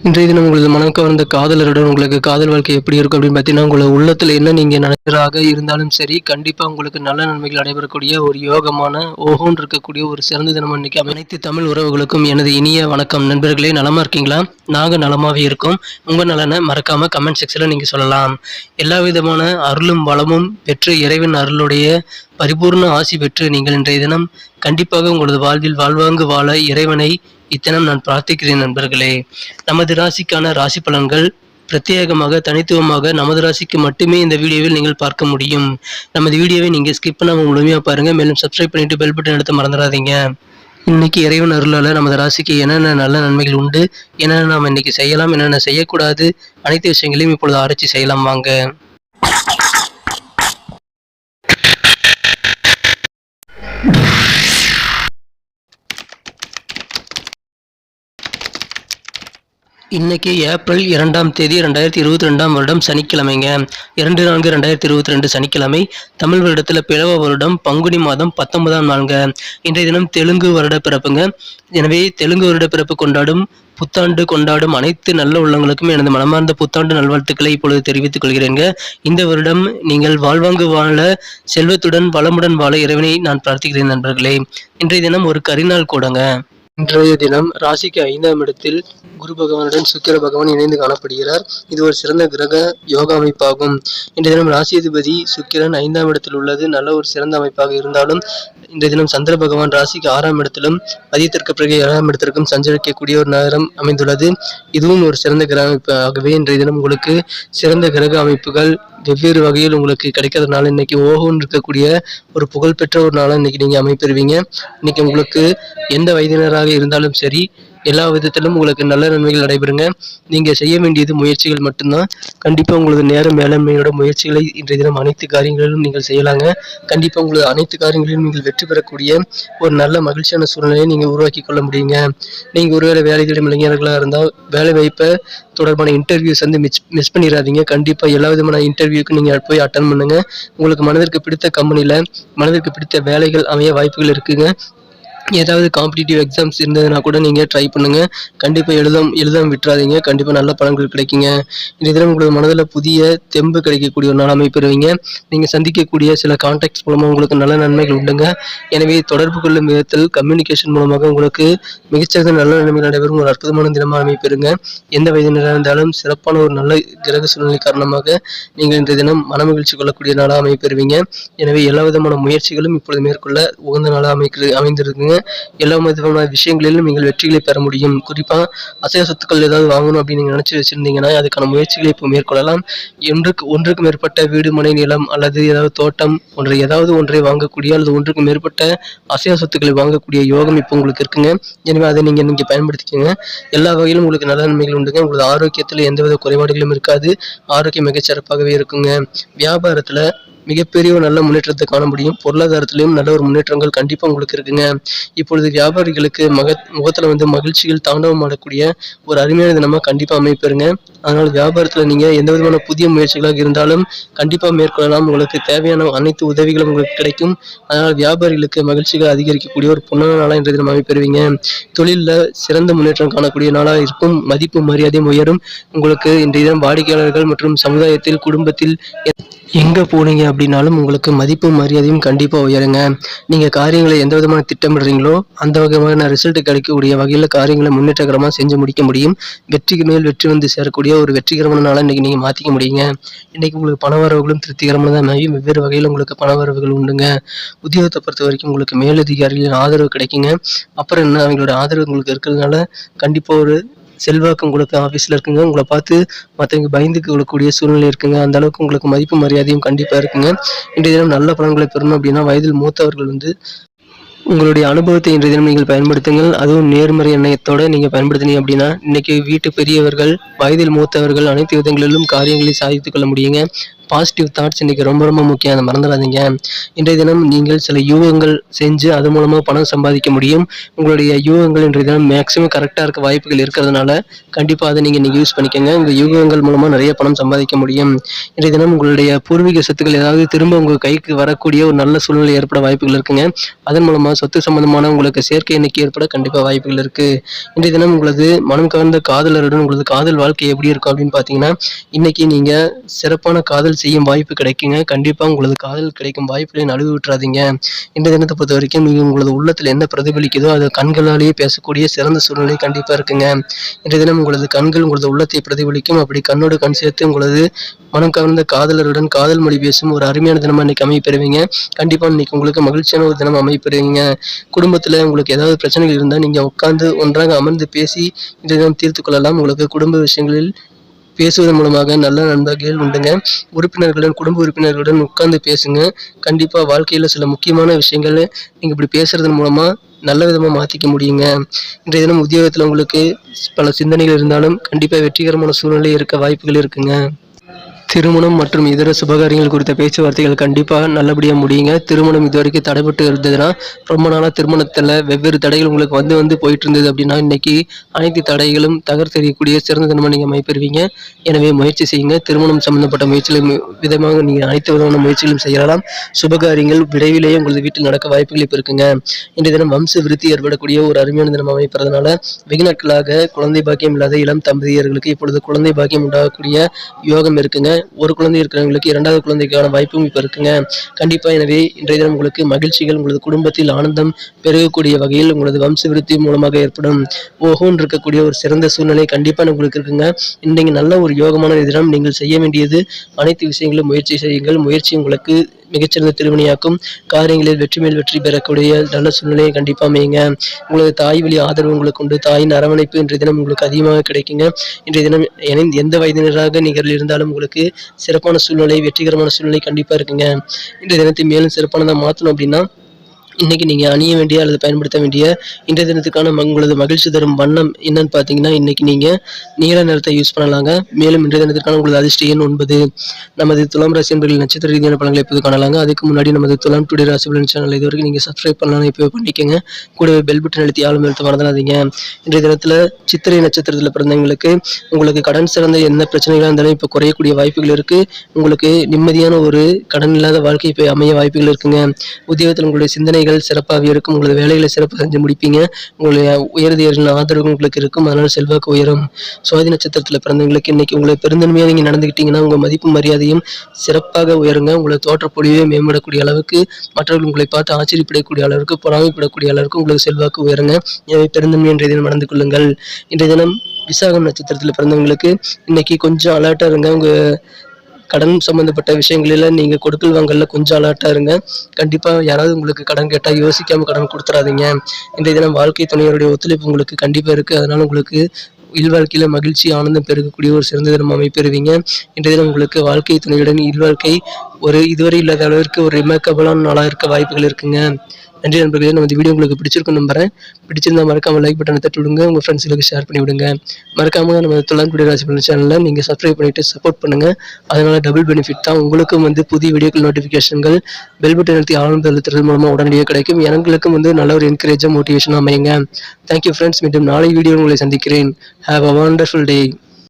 இன்றைய தினம் உங்களது மனம் கவர்ந்த காதலருடன் உங்களுக்கு காதல் வாழ்க்கை எப்படி இருக்கும் அப்படின்னு பார்த்தீங்கன்னா உங்களோட உள்ளத்தில் என்ன நீங்கள் நினைக்கிறாக இருந்தாலும் சரி கண்டிப்பாக உங்களுக்கு நல்ல நன்மைகள் நடைபெறக்கூடிய ஒரு யோகமான ஓகோன் இருக்கக்கூடிய ஒரு சிறந்த தினம் இன்னைக்கு அனைத்து தமிழ் உறவுகளுக்கும் எனது இனிய வணக்கம். நண்பர்களே நலமா இருக்கீங்களா? நாங்கள் நலமாகவே இருக்கோம். உங்கள் நலனை மறக்காமல் கமெண்ட் செக்ஷனில் நீங்கள் சொல்லலாம். எல்லா விதமான அருளும் வளமும் பெற்று இறைவன் அருளுடைய பரிபூர்ண ஆசி பெற்று நீங்கள் இன்றைய தினம் கண்டிப்பாக உங்களது வாழ்வில் வாழ்வாங்கு வாழ இறைவனை இத்தனம் நான் பிரார்த்திக்கிறேன் நண்பர்களே. நமது ராசிக்கான ராசி பலன்கள் பிரத்யேகமாக தனித்துவமாக நமது ராசிக்கு மட்டுமே இந்த வீடியோவில் நீங்கள் பார்க்க முடியும். நமது வீடியோவை நீங்கள் ஸ்கிப் பண்ணாமல் முழுமையாக பாருங்கள் மேலும் சப்ஸ்கிரைப் பண்ணிவிட்டு பெல் பட்டன் எடுத்து மறந்துடாதீங்க. இன்னைக்கு இறைவன் அருளால் நமது ராசிக்கு என்னென்ன நல்ல நன்மைகள் உண்டு? என்னென்ன நாம் இன்னைக்கு செய்யலாம்? என்னென்ன செய்யக்கூடாது? அனைத்து விஷயங்களையும் இப்பொழுது ஆராய்ச்சி செய்யலாம். வாங்க. இன்னைக்கு ஏப்ரல் இரண்டாம் தேதி ரெண்டாயிரத்தி இருபத்தி ரெண்டாம் வருடம் சனிக்கிழமைங்க. இரண்டு நான்கு ரெண்டாயிரத்தி இருபத்தி ரெண்டு சனிக்கிழமை தமிழ் வருடத்தில் பிளவ வருடம் பங்குனி மாதம் பத்தொன்பதாம் நாளுங்க. இன்றைய தினம் தெலுங்கு வருட பிறப்புங்க. எனவே தெலுங்கு வருட பிறப்பு கொண்டாடும் புத்தாண்டு கொண்டாடும் அனைத்து நல்ல உள்ளங்களுக்கும் எனது மனமார்ந்த புத்தாண்டு நல்வாழ்த்துக்களை இப்பொழுது தெரிவித்துக் கொள்கிறேங்க. இந்த வருடம் நீங்கள் வாழ்வாங்கு வாழ செல்வத்துடன் வளமுடன் வாழ இறைவனை நான் பிரார்த்திக்கிறேன் நண்பர்களே. இன்றைய தினம் ஒரு கரிநாள் கூடங்க. இன்றைய தினம் ராசிக்கு ஐந்தாம் இடத்தில் குரு பகவானுடன் சுக்கிர பகவான் இணைந்து காணப்படுகிறார். இது ஒரு சிறந்த கிரக யோகா அமைப்பாகும். இன்றைய தினம் ராசியதிபதி சுக்கிரன் ஐந்தாம் இடத்தில் உள்ளது. நல்ல ஒரு சிறந்த அமைப்பாக இருந்தாலும் இன்றைய தினம் சந்திர பகவான் ராசிக்கு ஆறாம் இடத்திலும் மதியத்திற்கு பிறகு ஏழாம் இடத்திற்கும் சஞ்சரிக்கக்கூடிய ஒரு நகரம் அமைந்துள்ளது. இதுவும் ஒரு சிறந்த கிரக அமைப்பு ஆகவே இன்றைய தினம் உங்களுக்கு சிறந்த கிரக அமைப்புகள் வெவ்வேறு வகையில் உங்களுக்கு கிடைக்கிறதுனால இன்னைக்கு ஓஹோன்னு இருக்கக்கூடிய ஒரு புகழ்பெற்ற ஒரு நாளாக இன்னைக்கு நீங்கள் அமைப்பெறுவீங்க. இன்னைக்கு உங்களுக்கு எந்த வயதினராக இருந்தாலும் சரி எல்லா விதத்திலும் உங்களுக்கு நல்ல நன்மைகள் நடைபெறுங்க. நீங்கள் செய்ய வேண்டியது முயற்சிகள் மட்டும்தான். கண்டிப்பாக உங்களது நேர மேலாண்மையோட முயற்சிகளை இன்றைய தினம் அனைத்து காரியங்களிலும் நீங்கள் செய்யலாங்க. கண்டிப்பாக உங்களது அனைத்து காரியங்களிலும் நீங்கள் வெற்றி பெறக்கூடிய ஒரு நல்ல மகிழ்ச்சியான சூழ்நிலையை நீங்கள் உருவாக்கி கொள்ள முடியுங்க. நீங்கள் ஒருவேளை வேலை தேடும் இளைஞர்களாக இருந்தால் வேலை வாய்ப்பை தொடர்பான இன்டர்வியூஸ் வந்து மிஸ் மிஸ் பண்ணிடாதீங்க கண்டிப்பாக எல்லா விதமான இன்டர்வியூக்கு நீங்கள் போய் அட்டன் பண்ணுங்கள் உங்களுக்கு மனதிற்கு பிடித்த கம்பெனியில் மனதிற்கு பிடித்த வேலைகள் அமைய வாய்ப்புகள் இருக்குங்க. ஏதாவது காம்படிட்டிவ் எக்ஸாம்ஸ் இருந்ததுன்னா கூட நீங்கள் ட்ரை பண்ணுங்கள் கண்டிப்பாக எழுதம் எழுதாம விட்டுறாதீங்க. கண்டிப்பாக நல்ல பலன்கள் கிடைக்குங்க. இந்த தினம் மனதில் புதிய தெம்பு கிடைக்கக்கூடிய ஒரு நிலைமை பெறுவீங்க நீங்கள் சந்திக்கக்கூடிய சில கான்டாக்ட்ஸ் மூலமாக உங்களுக்கு நல்ல நன்மைகள் உண்டுங்க. எனவே தொடர்பு கொள்ளும் விதத்தில் கம்யூனிகேஷன் மூலமாக உங்களுக்கு மிகச்சிறந்த நல்ல நன்மைகள் நடைபெறும் ஒரு அற்புதமான தினமாக அமைப்பெறுங்க. எந்த வயதினராக இருந்தாலும் சிறப்பான ஒரு நல்ல கிரக சூழ்நிலை காரணமாக நீங்கள் இன்றைய தினம் மனமகிழ்ச்சி கொள்ளக்கூடிய நாளாக அமைப்பெறுவீங்க. எனவே எல்லா விதமான முயற்சிகளும் இப்பொழுது மேற்கொள்ள உகந்த நாளாக அமைக்கிறது அமைந்திருக்குங்க. எல்லா விதமான விஷயங்களிலும் நீங்கள் வெற்றிகளை பெற முடியும். குறிப்பாக அசைவ சொத்துக்கள் ஏதாவது வாங்கணும் அப்படின்னு நீங்கள் நினச்சி வச்சுருந்தீங்கன்னா அதுக்கான முயற்சிகளை இப்போ மேற்கொள்ளலாம். ஒன்றுக்கு ஒன்றுக்கு மேற்பட்ட வீடு மனை நிலம் அல்லது ஏதாவது தோட்டம் போன்ற ஏதாவது ஒன்றை வாங்கக்கூடிய அல்லது ஒன்றுக்கு மேற்பட்ட அசைவ சொத்துக்களை வாங்கக்கூடிய யோகம் இப்போ உங்களுக்கு இருக்குங்க. எனவே அதை நீங்கள் நீங்கள் பயன்படுத்திக்கோங்க. எல்லா வகையிலும் உங்களுக்கு நல்ல நன்மைகள் உண்டுங்க. உங்களது ஆரோக்கியத்தில் எந்தவித குறைபாடுகளும் இருக்காது. ஆரோக்கியம் மிகச்சிறப்பாகவே இருக்குங்க. வியாபாரத்தில் மிகப்பெரிய ஒரு நல்ல முன்னேற்றத்தை காண முடியும். பொருளாதாரத்திலையும் நல்ல ஒரு முன்னேற்றங்கள் கண்டிப்பாக உங்களுக்கு இருக்குங்க. இப்பொழுது வியாபாரிகளுக்கு மக முகத்தில் வந்து மகிழ்ச்சிகள் தாண்டவம் ஆடக்கூடிய ஒரு அருமையான தினமாக கண்டிப்பாக அமைப்பெறுங்க அதனால் வியாபாரத்தில் நீங்கள் எந்த விதமான புதிய முயற்சிகளாக இருந்தாலும் கண்டிப்பாக மேற்கொள்ளலாம். உங்களுக்கு தேவையான அனைத்து உதவிகளும் உங்களுக்கு கிடைக்கும். அதனால் வியாபாரிகளுக்கு மகிழ்ச்சிகள் அதிகரிக்கக்கூடிய ஒரு பொன்னான நாளாக இன்றைய தினம் அமைப்பெறுவீங்க தொழிலில் சிறந்த முன்னேற்றம் காணக்கூடிய நாளாக இருக்கும். மதிப்பு மரியாதையும் உயரும். உங்களுக்கு இன்றைய தினம் வாடிக்கையாளர்கள் மற்றும் சமுதாயத்தில் குடும்பத்தில் எங்கே போனீங்க அப்படின்னாலும் உங்களுக்கு மதிப்பு மரியாதையும் கண்டிப்பாக உயருங்க. நீங்கள் காரியங்களை எந்த விதமான திட்டமிடுறீங்களோ அந்த வகையான ரிசல்ட் கிடைக்கக்கூடிய வகையில் காரியங்களை முன்னேற்றகரமாக செஞ்சு முடிக்க முடியும். வெற்றிக்கு மேல் வெற்றி வந்து சேரக்கூடிய ஒரு வெற்றிகரமான நாளாக இன்றைக்கி நீங்கள் மாற்றிக்க முடியுங்க. இன்றைக்கி உங்களுக்கு பண வரவுகளும் திருப்திகரமானதாக அமையும். வெவ்வேறு வகையில் உங்களுக்கு பண வரவுகள் உண்டுங்க. உத்தியோகத்தை பொறுத்த வரைக்கும் உங்களுக்கு மேலதிகாரிகளின் ஆதரவு கிடைக்குங்க. அப்புறம் என்ன அவங்களோட ஆதரவு உங்களுக்கு இருக்கிறதுனால கண்டிப்பாக ஒரு செல்வாக்கு உங்களுக்கு ஆஃபீஸில் இருக்குங்க. உங்களை பார்த்து மற்றவங்க பயந்து கொள்ளக்கூடிய சூழ்நிலை இருக்குங்க. அந்த அளவுக்கு உங்களுக்கு மதிப்பு மரியாதையும் கண்டிப்பாக இருக்குங்க. இன்றைய தினம் நல்ல பலன்களை பெறணும் அப்படின்னா வயதில் மூத்தவர்கள் வந்து உங்களுடைய அனுபவத்தை இன்றைய தினம் நீங்கள் பயன்படுத்துங்கள். அதுவும் நேர்மறை எண்ணத்தோடு நீங்கள் பயன்படுத்தினீங்க அப்படின்னா இன்னைக்கு வீட்டு பெரியவர்கள் வயதில் மூத்தவர்கள் அனைத்து விதங்களிலும் காரியங்களை சாதித்துக் கொள்ள முடியுங்க. பாசிட்டிவ் தாட்ஸ் இன்றைக்கி ரொம்ப ரொம்ப முக்கியம். அதை மறந்துடாதீங்க. இன்றைய தினம் நீங்கள் சில யூகங்கள் செஞ்சு அது மூலமாக பணம் சம்பாதிக்க முடியும். உங்களுடைய யூகங்கள் இன்றைய தினம் மேக்ஸிமம் கரெக்டாக இருக்க வாய்ப்புகள் இருக்கிறதுனால கண்டிப்பாக அதை நீங்கள் இன்றைக்கி யூஸ் பண்ணிக்கோங்க. உங்கள் யூகங்கள் மூலமாக நிறைய பணம் சம்பாதிக்க முடியும். இன்றைய தினம் உங்களுடைய பூர்வீக சொத்துக்கள் ஏதாவது திரும்ப உங்கள் கைக்கு வரக்கூடிய ஒரு நல்ல சூழ்நிலை ஏற்பட வாய்ப்புகள் இருக்குங்க. அதன் மூலமாக சொத்து சம்பந்தமான உங்களுக்கு சேர்க்கை எண்ணிக்கை ஏற்பட கண்டிப்பாக வாய்ப்புகள் இருக்குது இன்றைய தினம் உங்களது மனம் கவர்ந்த காதலருடன் உங்களது காதல் வாழ்க்கை எப்படி இருக்கும் அப்படின்னு பார்த்தீங்கன்னா இன்னைக்கு நீங்கள் சிறப்பான காதல் செய்யும் வாய்ப்பு கிடைக்குங்க. கண்டிப்பாக உங்களது காதல் கிடைக்கும் வாய்ப்புகளை நழுவி விட்டுறாதீங்க. இந்த தினத்தை பொறுத்த வரைக்கும் நீங்கள் உங்களது உள்ளத்தில் என்ன பிரதிபலிக்குதோ அதை கண்களாலேயே பேசக்கூடிய சிறந்த சூழ்நிலை கண்டிப்பாக இருக்குங்க. இன்றைய தினம் உங்களது கண்கள் உங்களது உள்ளத்தை பிரதிபலிக்கும். அப்படி கண்ணோடு கண் சேர்த்து உங்களது மனம் கவர்ந்த காதலருடன் காதல் மொழி பேசும் ஒரு அருமையான தினமாக இன்னைக்கு அமைப்பெறுவீங்க கண்டிப்பாக இன்னைக்கு உங்களுக்கு மகிழ்ச்சியான ஒரு தினம் அமைப்பெறுவீங்க குடும்பத்தில் உங்களுக்கு ஏதாவது பிரச்சனைகள் இருந்தால் நீங்கள் உட்காந்து ஒன்றாக அமர்ந்து பேசி இன்றைய தினம் தீர்த்து கொள்ளலாம். உங்களுக்கு குடும்ப விஷயங்களில் பேசுவதன் மூலமாக நல்ல நண்பர்கள் உண்டுங்க. உறுப்பினர்களுடன் குடும்ப உறுப்பினர்களுடன் உட்கார்ந்து பேசுங்க. கண்டிப்பாக வாழ்க்கையில் சில முக்கியமான விஷயங்கள் நீங்கள் இப்படி பேசுறதன் மூலமாக நல்ல விதமாக மாற்றிக்க முடியுங்க. இன்றைய தினம் உத்தியோகத்தில் உங்களுக்கு பல சிந்தனைகள் இருந்தாலும் கண்டிப்பாக வெற்றிகரமான சூழ்நிலை இருக்க வாய்ப்புகள் இருக்குங்க. திருமணம் மற்றும் இதர சுபகாரியங்கள் குறித்த பேச்சுவார்த்தைகள் கண்டிப்பாக நல்லபடியாக முடியுங்க. திருமணம் இது வரைக்கும் தடைபட்டு இருந்ததுன்னா ரொம்ப நாளாக திருமணத்தில் வெவ்வேறு தடைகள் உங்களுக்கு வந்து வந்து போயிட்டு இருந்தது அப்படின்னா இன்னைக்கு அனைத்து தடைகளும் தகர்த்தெறியக்கூடிய சிறந்த தினமாக நீங்கள் அமைப்பெறுவீங்க. எனவே முயற்சி செய்யுங்க. திருமணம் சம்பந்தப்பட்ட முயற்சிகளும் விதமாக நீங்கள் அனைத்து விதமான முயற்சிகளும் செய்யலாம். சுபகாரியங்கள் விரைவிலேயே உங்களது வீட்டில் நடக்க வாய்ப்புகள் இப்போ இருக்குங்க. இன்றைய தினம் வம்ச விருத்தி ஏற்படக்கூடிய ஒரு அருமையான தினம் அமைப்பதனால வெகு நாட்களாக குழந்தை பாக்கியம் இல்லாத இளம் தம்பதியர்களுக்கு இப்பொழுது குழந்தை பாக்கியம் உண்டாகக்கூடிய யோகம் இருக்குங்க. ஒரு குழந்தை இருக்கிறவங்களுக்கு இரண்டாவது குழந்தைக்கான வாய்ப்பும் இப்போ இருக்குங்க. கண்டிப்பாக எனவே இன்றைய தினம் உங்களுக்கு மகிழ்ச்சிகள் உங்களது குடும்பத்தில் ஆனந்தம் பெருகக்கூடிய வகையில் உங்களது வம்ச விருத்தி மூலமாக ஏற்படும் ஓஹோன்னு இருக்கக்கூடிய ஒரு சிறந்த சூழ்நிலை கண்டிப்பாக உங்களுக்கு இருக்குங்க. இன்றைக்கு நல்ல ஒரு யோகமான தினம் நீங்கள் செய்ய வேண்டியது அனைத்து விஷயங்களும் முயற்சி செய்யுங்கள். முயற்சி உங்களுக்கு மிகச்சிறந்த திருமணியாக்கும் காரியங்களில் வெற்றி மேல் வெற்றி பெறக்கூடிய நல்ல சூழ்நிலையை கண்டிப்பாக அமையுங்க. உங்களது தாய் வழி ஆதரவு உங்களுக்கு உண்டு தாயின் அரவணைப்பு இன்றைய தினம் உங்களுக்கு அதிகமாக கிடைக்குங்க. இன்றைய தினம் என- எந்த வயதினராக நீங்கள் இருந்தாலும் உங்களுக்கு சிறப்பான சூழ்நிலை வெற்றிகரமான சூழ்நிலை கண்டிப்பாக இருக்குங்க. இன்றைய தினத்தை மேலும் சிறப்பானதாக மாற்றணும் அப்படின்னா இன்றைக்கி நீங்கள் அணிய வேண்டிய அல்லது பயன்படுத்த வேண்டிய இன்றைய தினத்துக்கான உங்களது மகிழ்ச்சி தரும் வண்ணம் என்னன்னு பார்த்தீங்கன்னா இன்றைக்கி நீங்கள் நீல நிறத்தை யூஸ் பண்ணலாங்க. மேலும் இன்றைய தினத்திற்கான உங்களது அதிர்ஷ்ட எண் ஒன்பது. நமது துலாம் ராசி என்பதில் நட்சத்திர ரீதியான பலன்களை இப்போது காணலாங்க. அதுக்கு முன்னாடி நமது துலாம் டுடே ராசி பலன் சேனல் இது வரைக்கும் நீங்கள் சப்ஸ்கிரைப் பண்ணலாம் இப்போ பண்ணிக்கோங்க. கூடவே பெல் பட்டன் அழுத்தி ஆளும் எழுத்து மறந்துடாதீங்க. இன்றைய தினத்தில் சித்திரை நட்சத்திரத்தில் பிறந்தவங்களுக்கு உங்களுக்கு கடன் சிறந்த என்ன பிரச்சனைகளாக இருந்தாலும் இப்போ குறையக்கூடிய வாய்ப்புகள் இருக்குது உங்களுக்கு நிம்மதியான ஒரு கடன் இல்லாத வாழ்க்கை இப்போ அமைய வாய்ப்புகள் இருக்குங்க. உத்தியோகத்தில் உங்களுடைய சிந்தனைகள் சிறப்பாகவே இருக்கும். உங்களது வேலைகளை சிறப்பாக செஞ்சு முடிப்பீங்க. உங்களுடைய உயர்தியர்களின் ஆதரவு உங்களுக்கு இருக்கும். அதனால் செல்வாக்கு உயரும். சுவாதி நட்சத்திரத்தில் பிறந்தவங்களுக்கு இன்னைக்கு உங்களை பெருந்தன்மையாக நீங்கள் நடந்துக்கிட்டீங்கன்னா உங்கள் மதிப்பு மரியாதையும் சிறப்பாக உயருங்க. உங்களை தோற்றப்பொழிவே மேம்படக்கூடிய அளவுக்கு மற்றவர்கள் உங்களை பார்த்து ஆச்சரியப்படக்கூடிய அளவுக்கு பொறாமைப்படக்கூடிய அளவுக்கு உங்களுக்கு செல்வாக்கு உயருங்க. எனவே பெருந்தன்மை இன்றைய தினம் நடந்து கொள்ளுங்கள். இன்றைய தினம் விசாகம் நட்சத்திரத்தில் பிறந்தவங்களுக்கு இன்னைக்கு கொஞ்சம் அலர்ட்டாக இருங்க. உங்கள் கடன் சம்மந்தப்பட்ட விஷயங்களில் நீங்கள் கொடுக்கல் வாங்கல கொஞ்சம் அலர்ட்டாக இருங்க. கண்டிப்பாக யாராவது உங்களுக்கு கடன் கேட்டால் யோசிக்காமல் கடன் கொடுத்துறாதீங்க. இன்றைய தினம் வாழ்க்கை துணையருடைய ஒத்துழைப்பு உங்களுக்கு கண்டிப்பாக இருக்குது அதனால் உங்களுக்கு இல்வாழ்க்கையில் மகிழ்ச்சி ஆனந்தம் பெருகக்கூடிய ஒரு சிறந்த தினம் அமைப்பெறுவீங்க. இன்றைய தினம் உங்களுக்கு வாழ்க்கை துணையுடன் இல்வாழ்க்கை ஒரு இதுவரை இல்லாத அளவிற்கு ஒரு ரிமர்க்கபிளான நாளாக இருக்க வாய்ப்புகள் இருக்குங்க. நன்றி நண்பர்களே நம்ம இந்த வீடியோ உங்களுக்கு பிடிச்சிருக்கும் நம்புறேன். பிடிச்சிருந்தா மறக்காம லைக் பட்டனை தட்டி விடுங்க உங்கள் ஃப்ரெண்ட்ஸுக்கு ஷேர் பண்ணி விடுங்க மறக்காம நம்ம தொழில்குடி ராசி சேனலில் நீங்கள் சப்ஸ்கிரைப் பண்ணிட்டு சப்போர்ட் பண்ணுங்க. அதனால டபுள் பெனிஃபிட் தான் உங்களுக்கும் வந்து புதிய வீடியோக்கள் நோட்டிஃபிகேஷன்கள் பெல் பட்டன் அழுத்தி ஆனந்த அழுத்துறது மூலமாக உடனடியாக கிடைக்கும். எங்களுக்கும் வந்து நல்ல ஒரு என்கரேஜாக மோட்டிவேஷனாக அமையுங்க. தேங்க்யூ ஃப்ரெண்ட்ஸ் மீண்டும் நாளை வீடியோ உங்களை சந்திக்கிறேன். Have a wonderful day